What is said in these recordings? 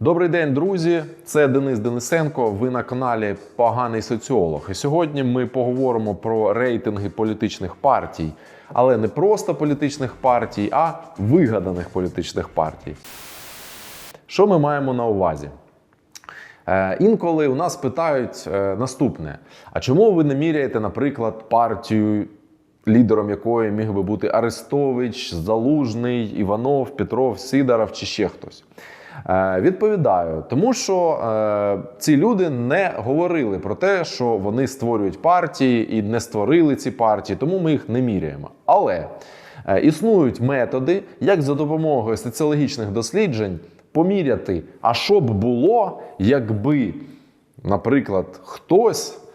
Добрий день, друзі! Це Денис Денисенко. Ви на каналі Поганий соціолог. І сьогодні ми поговоримо про рейтинги політичних партій, але не просто політичних партій, а вигаданих політичних партій. Що ми маємо на увазі? Е, інколи у нас питають е, наступне: а чому ви не міряєте, наприклад, партію, лідером якої міг би бути Арестович, Залужний, Іванов, Петров, Сидоров чи ще хтось? Е, Відповідаю, тому що е, ці люди не говорили про те, що вони створюють партії і не створили ці партії, тому ми їх не міряємо. Але е, існують методи, як за допомогою соціологічних досліджень поміряти, а що б було, якби, наприклад, хтось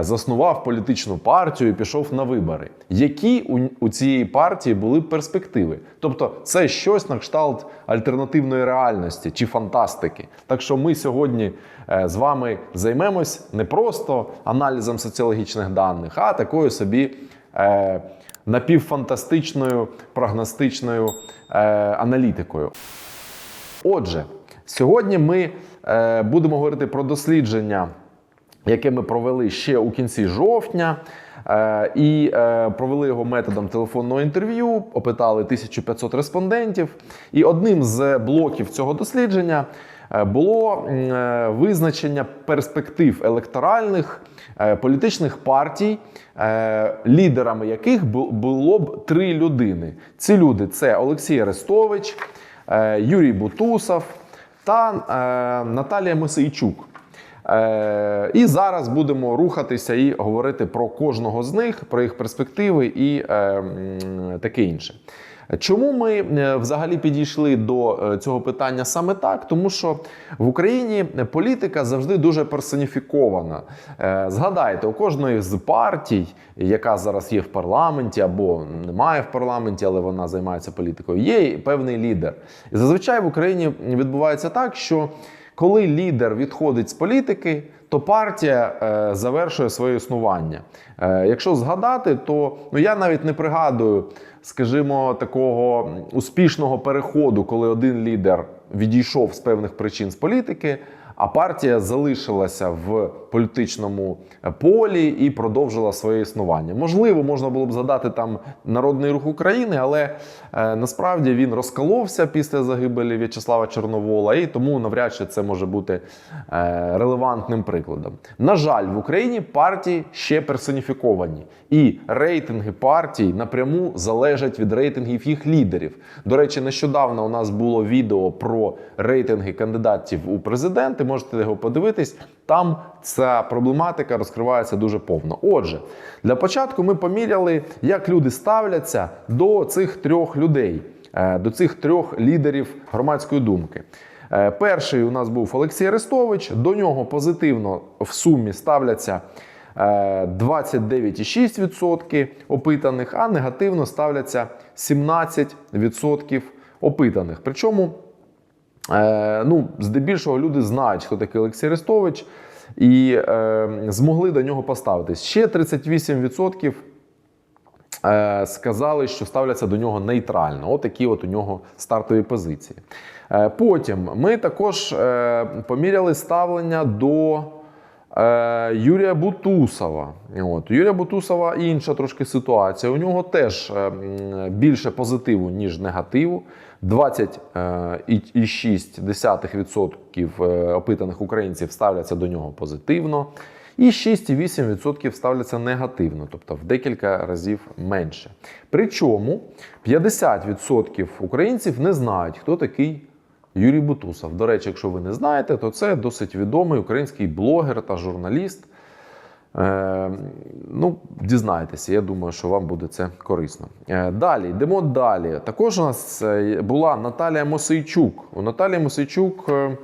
заснував політичну партію і пішов на вибори. Які у, цієї партії були перспективи? Тобто, це щось на кшталт альтернативної реальності чи фантастики. Так що ми сьогодні е, з вами займемось не просто аналізом соціологічних даних, а такою собі. Е, Напівфантастичною прогностичною е, аналітикою. Отже, сьогодні ми е, будемо говорити про дослідження, яке ми провели ще у кінці жовтня. Е, і е, провели його методом телефонного інтерв'ю, опитали 1500 респондентів. І одним з блоків цього дослідження е, було визначення перспектив електоральних політичних партій, лідерами яких було б три людини. Ці люди це Олексій Арестович, Юрій Бутусов та Наталія Мисейчук. Е, і зараз будемо рухатися і говорити про кожного з них, про їх перспективи і е, таке інше. Чому ми е, взагалі підійшли до цього питання саме так? Тому що в Україні політика завжди дуже персоніфікована. Згадайте, у кожної з партій, яка зараз є в парламенті або немає в парламенті, але вона займається політикою, є певний лідер. І зазвичай в Україні відбувається так, що коли лідер відходить з політики, то партія е, завершує своє існування. Е, якщо згадати, то ну я навіть не пригадую, скажімо, такого успішного переходу, коли один лідер відійшов з певних причин з політики. А партія залишилася в політичному полі і продовжила своє існування. Можливо, можна було б згадати там Народний рух України, але е, насправді він розколовся після загибелі В'ячеслава Чорновола, і тому навряд чи це може бути е, релевантним прикладом. На жаль, в Україні партії ще персоніфіковані, і рейтинги партій напряму залежать від рейтингів їх лідерів. До речі, нещодавно у нас було відео про рейтинги кандидатів у президенти. Можете його подивитись. Там ця проблематика розкривається дуже повно. Отже, для початку ми поміряли, як люди ставляться до цих трьох людей, е, до цих трьох лідерів громадської думки. Е, Перший у нас був Олексій Арестович. До нього позитивно в сумі ставляться е, 29,6% опитаних, а негативно ставляться 17% опитаних. Причому Е, ну, здебільшого люди знають, хто такий Олексій Арестович, і е, змогли до нього поставитись. Ще 38% е, сказали, що ставляться до нього нейтрально. Отакі от у нього стартові позиції. Е, потім ми також е, поміряли ставлення до. Е, Юрія Бутусова. От. Юрія Бутусова інша трошки ситуація. У нього теж е, більше позитиву, ніж негативу. е, 20,6% е, опитаних українців ставляться до нього позитивно, і 6,8% ставляться негативно, тобто в декілька разів менше. Причому 50% українців не знають, хто такий Юрій Бутусов. До речі, якщо ви не знаєте, то це досить відомий український блогер та журналіст. Е, ну, дізнайтеся, я думаю, що вам буде це корисно. Е, далі, йдемо далі. Також у нас е, була Наталія Мосейчук. У Наталії Мосейчук е,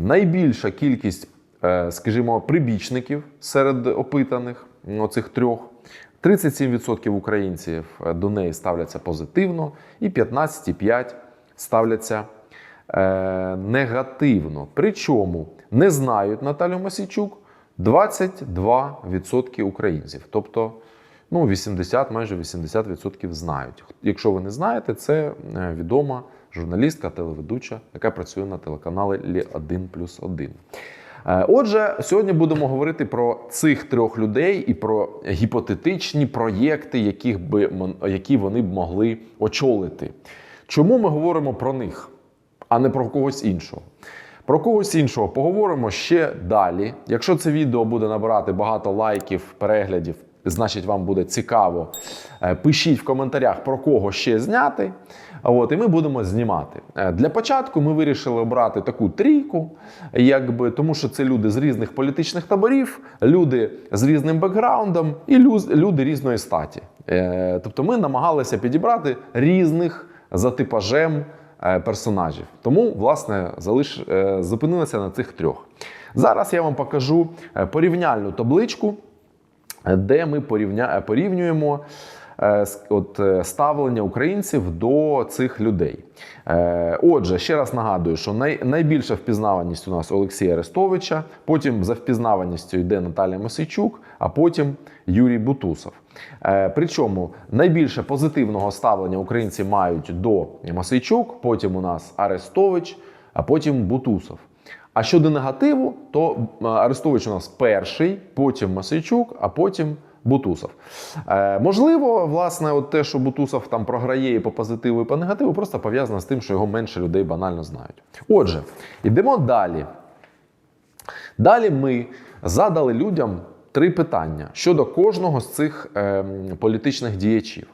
найбільша кількість, е, скажімо, прибічників серед опитаних, оцих трьох. 37% українців до неї ставляться позитивно, і 15,5% ставляться е, негативно. Причому не знають Наталю Мосійчук 22% українців. Тобто, ну, 80, майже 80% знають. Якщо ви не знаєте, це е, відома журналістка, телеведуча, яка працює на телеканалі Лі 1 плюс 1. Е, Отже, сьогодні будемо говорити про цих трьох людей і про гіпотетичні проєкти, яких би, які вони б могли очолити. Чому ми говоримо про них, а не про когось іншого? Про когось іншого поговоримо ще далі. Якщо це відео буде набирати багато лайків, переглядів, значить вам буде цікаво. Е, Пишіть в коментарях про кого ще зняти. От, і ми будемо знімати. Е, Для початку ми вирішили обрати таку трійку, якби, тому що це люди з різних політичних таборів, люди з різним бекграундом і люди різної статі. Е, Тобто ми намагалися підібрати різних за типажем персонажів. Тому, власне, залиш... е, зупинилися на цих трьох. Зараз я вам покажу е, порівняльну табличку, е, де ми порівня... е, порівнюємо е, от, е, ставлення українців до цих людей. Е, Отже, ще раз нагадую, що най... найбільша впізнаваність у нас Олексія Арестовича, потім за впізнаваністю йде Наталія Мосійчук, а потім Юрій Бутусов. Е, Причому найбільше позитивного ставлення українці мають до Мосійчук, потім у нас Арестович, а потім Бутусов. А щодо негативу, то Арестович у нас перший, потім Масейчук, а потім Бутусов. Е, можливо, власне, от те, що Бутусов там програє і по позитиву, і по негативу, просто пов'язано з тим, що його менше людей банально знають. Отже, йдемо далі. Далі ми задали людям три питання щодо кожного з цих ем, політичних діячів.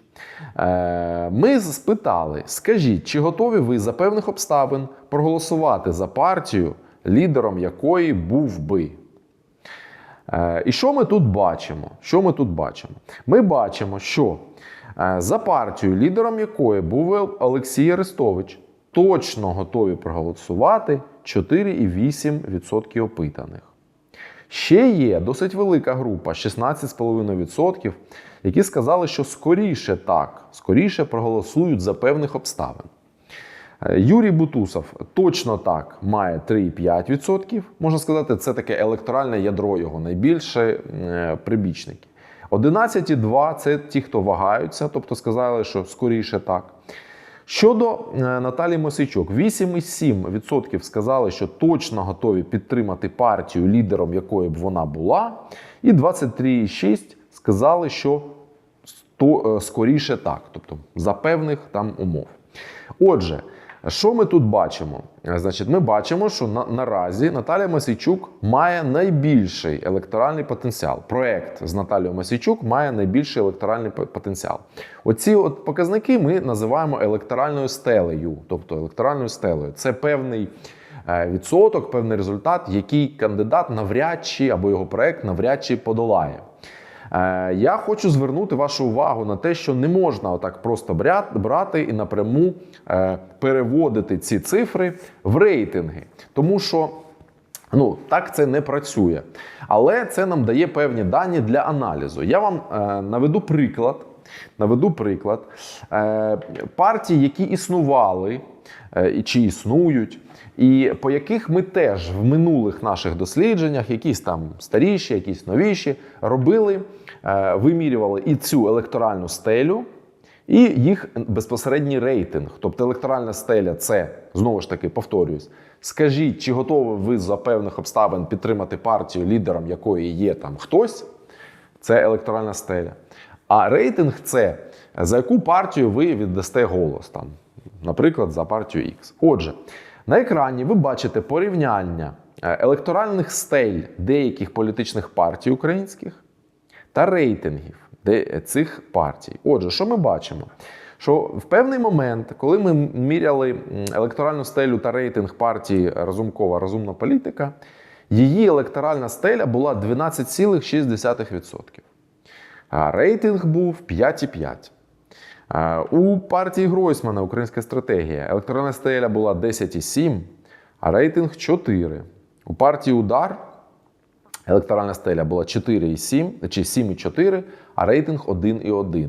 Е, ми спитали: скажіть, чи готові ви за певних обставин проголосувати за партію, лідером якої був би? Е, І що ми тут бачимо? Що ми тут бачимо? Ми бачимо, що е, за партію, лідером якої був Олексій Арестович, точно готові проголосувати 4,8% опитаних. Ще є досить велика група, 16,5%, які сказали, що скоріше так, скоріше проголосують за певних обставин. Е, Юрій Бутусов точно так має 3,5%. Можна сказати, це таке електоральне ядро його найбільше прибічники. 11,2% це ті, хто вагаються, тобто сказали, що скоріше так. Щодо Наталі Наталії Мосійчук, 8,7% сказали, що точно готові підтримати партію, лідером якої б вона була, і 23,6% сказали, що е, скоріше так, тобто за певних там умов. Отже, що ми тут бачимо? Значить, ми бачимо, що на, наразі Наталія Масійчук має найбільший електоральний потенціал. Проект з Наталією Масійчук має найбільший електоральний потенціал. Оці от показники ми називаємо електоральною стелею, тобто електоральною стелею. Це певний е, відсоток, певний результат, який кандидат навряд чи або його проект навряд чи подолає. Е, Я хочу звернути вашу увагу на те, що не можна отак просто брати і напряму е, переводити ці цифри в рейтинги, тому що. Ну, так це не працює. Але це нам дає певні дані для аналізу. Я вам е, наведу приклад. Наведу приклад е, партій, які існували е, чи існують, і по яких ми теж в минулих наших дослідженнях, якісь там старіші, якісь новіші, робили, е, вимірювали і цю електоральну стелю, і їх безпосередній рейтинг. Тобто електоральна стеля це знову ж таки повторююсь. Скажіть, чи готові ви за певних обставин підтримати партію, лідером якої є там хтось? Це електоральна стеля. А рейтинг це за яку партію ви віддасте голос там, наприклад, за партію X. Отже, на екрані ви бачите порівняння е, електоральних стель деяких політичних партій українських та рейтингів цих партій. Отже, що ми бачимо? Що в певний момент, коли ми міряли електоральну стелю та рейтинг партії Разумкова Розумна політика, її електоральна стеля була 12,6%. Рейтинг був 5,5. У партії Гройсмана Українська стратегія електоральна стеля була 10,7, а рейтинг 4. У партії Удар електоральна стеля була 4,7 чи 7,4, а рейтинг 1,1.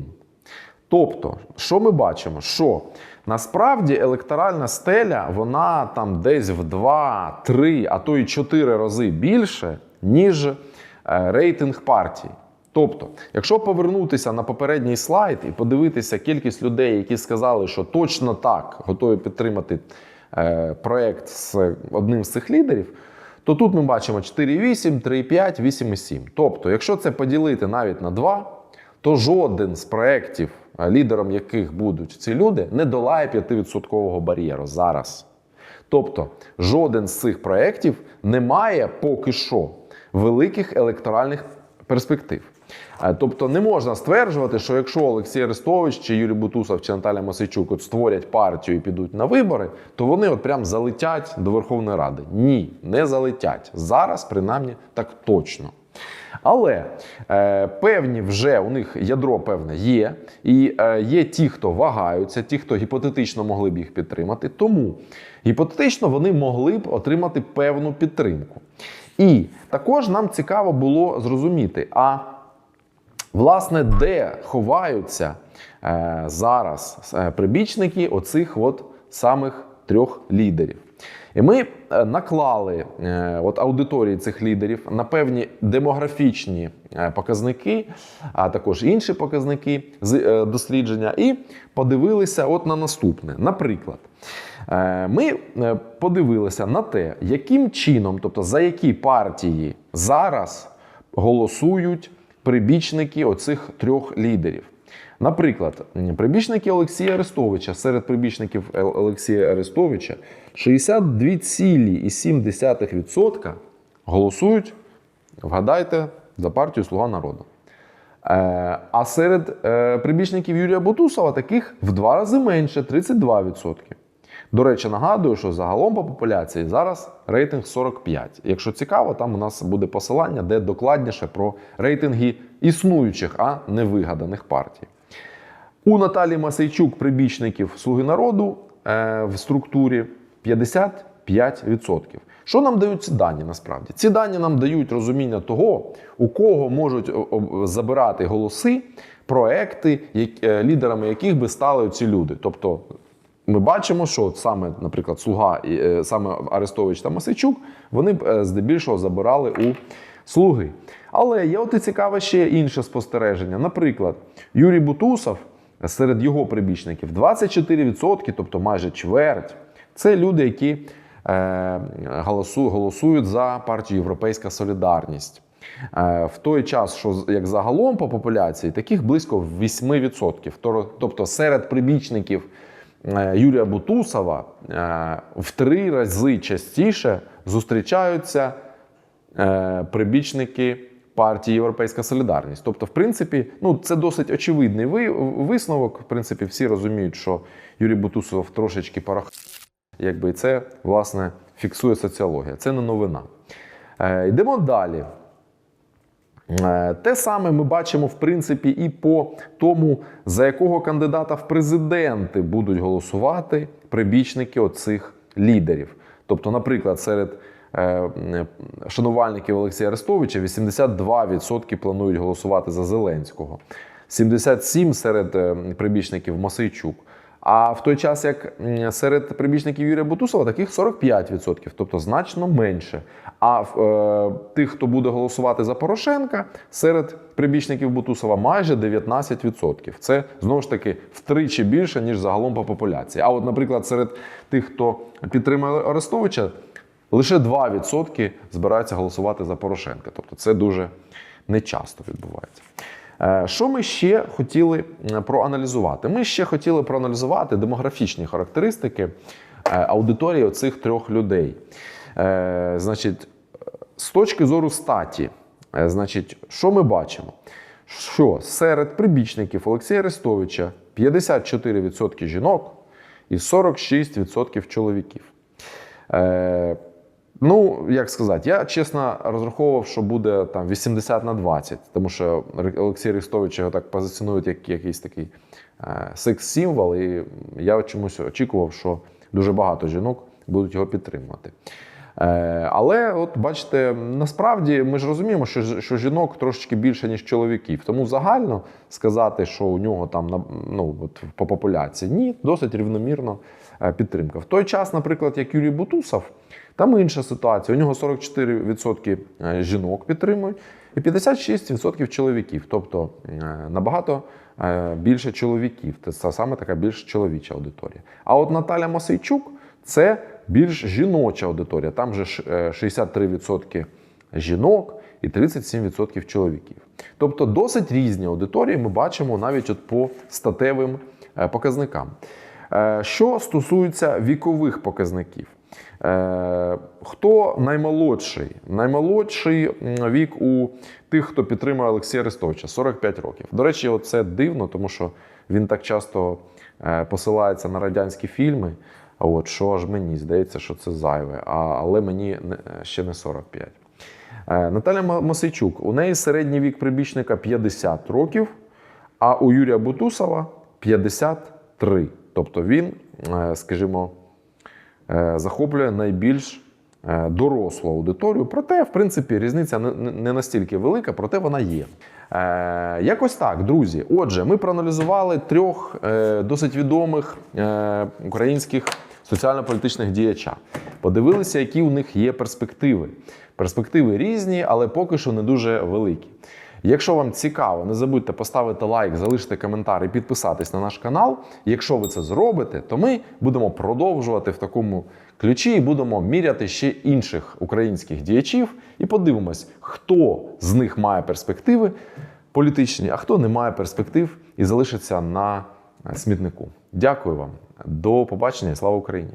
Тобто, що ми бачимо? Що насправді електоральна стеля, вона там десь в 2, 3, а то й 4 рази більше, ніж е, рейтинг партій. Тобто, якщо повернутися на попередній слайд і подивитися кількість людей, які сказали, що точно так готові підтримати е, проект з одним з цих лідерів, то тут ми бачимо 4,8, 3,5, 8,7. Тобто, якщо це поділити навіть на 2, то жоден з проєктів, е, лідером яких будуть ці люди, не долає 5% бар'єру зараз. Тобто, жоден з цих проєктів не має поки що великих електоральних перспектив. Е, Тобто не можна стверджувати, що якщо Олексій Арестович чи Юрій Бутусов чи Наталя Масичук от створять партію і підуть на вибори, то вони от прям залетять до Верховної Ради. Ні, не залетять. Зараз, принаймні, так точно. Але е, певні вже у них ядро певне є, і е, є ті, хто вагаються, ті, хто гіпотетично могли б їх підтримати. Тому гіпотетично вони могли б отримати певну підтримку. І також нам цікаво було зрозуміти, а власне, де ховаються е, зараз е, прибічники оцих от самих трьох лідерів. І ми е, наклали е, от аудиторії цих лідерів на певні демографічні е, показники, а також інші показники з е, дослідження, і подивилися от на наступне. Наприклад, е, ми подивилися на те, яким чином, тобто за які партії зараз голосують прибічники оцих трьох лідерів. Наприклад, прибічники Олексія Арестовича серед прибічників Олексія Арестовича 62,7% голосують, вгадайте, за партію Слуга народу. Е, А серед е, прибічників Юрія Бутусова таких в два рази менше 32%. До речі, нагадую, що загалом по популяції зараз рейтинг 45. Якщо цікаво, там у нас буде посилання, де докладніше про рейтинги існуючих, а не вигаданих партій. У Наталі Масейчук прибічників Слуги народу е, в структурі 55%. Що нам дають ці дані насправді? Ці дані нам дають розуміння того, у кого можуть о, забирати голоси проекти, е, лідерами яких би стали ці люди. Тобто ми бачимо, що саме, наприклад, Слуга, і, е, саме Арестович та Масичук, вони б е, здебільшого забирали у слуги. Але є от і цікаве ще інше спостереження. Наприклад, Юрій Бутусов серед його прибічників 24%, тобто майже чверть, це люди, які е, голосу- голосують за партію Європейська Солідарність. Е, В той час, що як загалом по популяції, таких близько 8%. Торо- Тобто серед прибічників Юрія Бутусова е, в три рази частіше зустрічаються е, прибічники партії Європейська Солідарність. Тобто, в принципі, ну це досить очевидний висновок. В принципі, всі розуміють, що Юрій Бутусов трошечки порах. Якби і це власне фіксує соціологія. Це не новина. Е, йдемо далі. Е, Те саме ми бачимо, в принципі, і по тому, за якого кандидата в президенти будуть голосувати прибічники оцих лідерів. Тобто, наприклад, серед е, шанувальників Олексія Арестовича 82% планують голосувати за Зеленського, 77% серед е, прибічників Масейчук. А в той час, як серед прибічників Юрія Бутусова, таких 45%, тобто значно менше. А е, тих, хто буде голосувати за Порошенка, серед прибічників Бутусова майже 19%. Це знову ж таки втричі більше, ніж загалом по популяції. А от, наприклад, серед тих, хто підтримує Арестовича, лише 2% збираються голосувати за Порошенка. Тобто це дуже нечасто відбувається. Е, Що ми ще хотіли проаналізувати? Ми ще хотіли проаналізувати демографічні характеристики е, аудиторії оцих трьох людей. Е, Значить, з точки зору статі, значить, що ми бачимо? Що серед прибічників Олексія Арестовича 54% жінок і 46% чоловіків. Ну, як сказати, я чесно розраховував, що буде там 80 на 20, тому що Олексій Рістович його так позиціонують як якийсь такий е, секс-символ, і я чомусь очікував, що дуже багато жінок будуть його підтримувати. Е, але, от бачите, насправді ми ж розуміємо, що, що жінок трошечки більше, ніж чоловіків. Тому загально сказати, що у нього там ну, от, по популяції, ні, досить рівномірно е, підтримка. В той час, наприклад, як Юрій Бутусов, там інша ситуація. У нього 44% жінок підтримують і 56% чоловіків, тобто е, набагато е, більше чоловіків. Це саме така більш чоловіча аудиторія. А от Наталя Мосейчук це більш жіноча аудиторія. Там же е, 63% жінок і 37% чоловіків. Тобто досить різні аудиторії ми бачимо навіть от по статевим е, показникам. Е, Що стосується вікових показників, Е, хто наймолодший? Наймолодший вік у тих, хто підтримує Олексія Арестовича 45 років. До речі, це дивно, тому що він так часто е, посилається на радянські фільми. От що аж мені здається, що це зайве, а, але мені ще не 45. Е, Наталя М- Мосейчук, у неї середній вік прибічника 50 років, а у Юрія Бутусова 53. Тобто він, е, скажімо, е, захоплює найбільш дорослу аудиторію. Проте, в принципі, різниця не- настільки велика, проте вона є. Якось так, друзі. Отже, ми проаналізували трьох досить відомих українських соціально-політичних діяча. Подивилися, які у них є перспективи. Перспективи різні, але поки що не дуже великі. Якщо вам цікаво, не забудьте поставити лайк, залишити коментар і підписатись на наш канал. Якщо ви це зробите, то ми будемо продовжувати в такому ключі і будемо міряти ще інших українських діячів і подивимось, хто з них має перспективи політичні, а хто не має перспектив і залишиться на смітнику. Дякую вам, до побачення слава Україні!